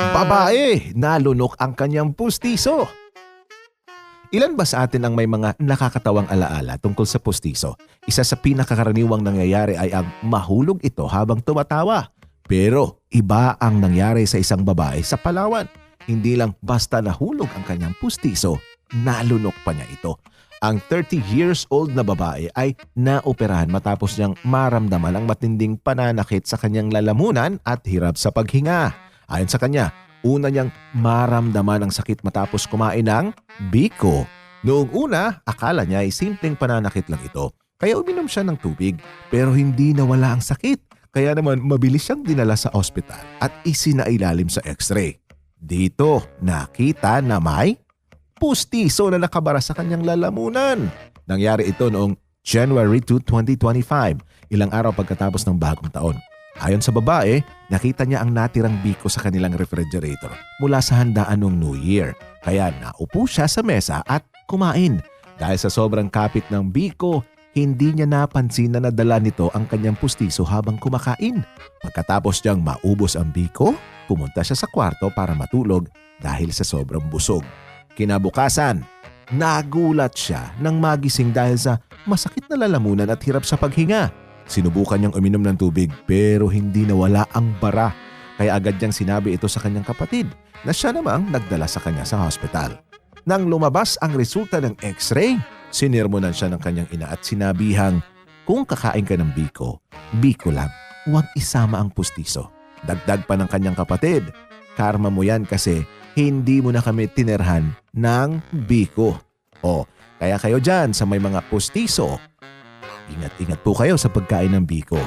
Babae, nalunok ang kanyang pustiso. Ilan ba sa atin ang may mga nakakatawang alaala tungkol sa pustiso? Isa sa pinakakaraniwang nangyayari ay ang mahulog ito habang tumatawa. Pero iba ang nangyari sa isang babae sa Palawan. Hindi lang basta nahulog ang kanyang pustiso, nalunok pa niya ito. Ang 30 years old na babae ay naoperahan matapos niyang maramdaman ang matinding pananakit sa kanyang lalamunan at hirap sa paghinga. Ayon sa kanya, una niyang maramdaman ang sakit matapos kumain ng biko. Noong una, akala niya ay simpleng pananakit lang ito. Kaya uminom siya ng tubig pero hindi nawala ang sakit. Kaya naman mabilis siyang dinala sa ospital at isinailalim sa x-ray. Dito, nakita na may pustiso na nakabara sa kanyang lalamunan. Nangyari ito noong January 2, 2025, ilang araw pagkatapos ng bagong taon. Ayon sa babae, nakita niya ang natirang biko sa kanilang refrigerator mula sa handaan ng New Year. Kaya naupo siya sa mesa at kumain. Dahil sa sobrang kapit ng biko, hindi niya napansin na nadala nito ang kanyang pustiso habang kumakain. Pagkatapos niyang maubos ang biko, pumunta siya sa kwarto para matulog dahil sa sobrang busog. Kinabukasan, nagulat siya nang magising dahil sa masakit na lalamunan at hirap sa paghinga. Sinubukan niyang uminom ng tubig pero hindi nawala ang bara. Kaya agad niyang sinabi ito sa kanyang kapatid na siya namang nagdala sa kanya sa hospital. Nang lumabas ang resulta ng x-ray, sinirmonan siya ng kanyang ina at sinabihang, kung kakain ka ng biko, biko lang, huwag isama ang pustiso. Dagdag pa ng kanyang kapatid, karma mo yan kasi hindi mo na kami tinerhan ng biko. O, kaya kayo dyan sa may mga pustiso, ingat-ingat po kayo sa pagkain ng biko.